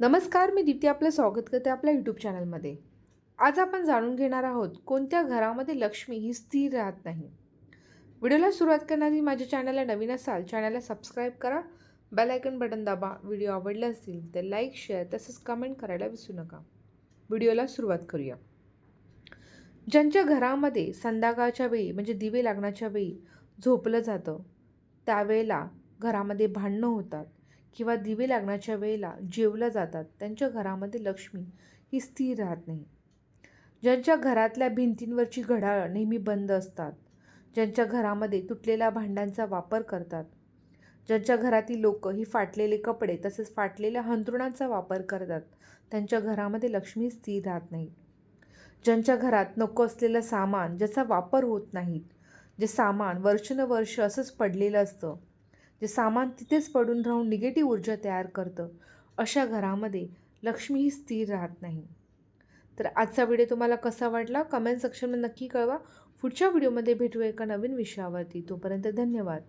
नमस्कार मी दीप्ती आपलं स्वागत करते आपल्या यूट्यूब चॅनलमध्ये आज आपण जाणून घेणार आहोत कोणत्या घरामध्ये लक्ष्मी ही स्थिर राहत नाही? व्हिडिओला सुरुवात करण्याआधी माझ्या चॅनलला नवीन असाल चॅनलला सबस्क्राईब करा बेल आयकन बटन दाबा व्हिडिओ आवडले असतील तर लाईक शेअर तसंच कमेंट करायला विसरू नका. व्हिडिओला सुरुवात करूया. ज्यांच्या घरामध्ये संध्याकाळच्या वेळी म्हणजे दिवे लागण्याच्या वेळी झोपलं जातं त्यावेळेला घरामध्ये भांडणं होतात. किंवा दिवे लागण्याच्या वेळेला जेवलं जातात. त्यांच्या घरामध्ये लक्ष्मी ही स्थिर राहत नाही. ज्यांच्या घरातल्या भिंतींवरची घडाळ नेहमी बंद असतात. ज्यांच्या घरामध्ये तुटलेल्या भांड्यांचा वापर करतात. ज्यांच्या घरातील लोक ही फाटलेले कपडे तसेच फाटलेल्या हंतरुणांचा वापर करतात. त्यांच्या घरामध्ये लक्ष्मी स्थिर राहत नाही. ज्यांच्या घरात नको असलेलं सामान ज्याचा वापर होत नाहीत जे सामान वर्षानुवर्ष असंच पडलेलं असतं. जे सामान तिथेच पडून राहून निगेटिव्ह ऊर्जा तयार करतं अशा घरामध्ये लक्ष्मी ही स्थिर राहत नाही. तर आजचा व्हिडिओ तुम्हाला कसा वाटला? कमेंट सेक्शनमध्ये नक्की कळवा. पुढच्या व्हिडिओमध्ये भेटू एका नवीन विषयावरती. तोपर्यंत धन्यवाद.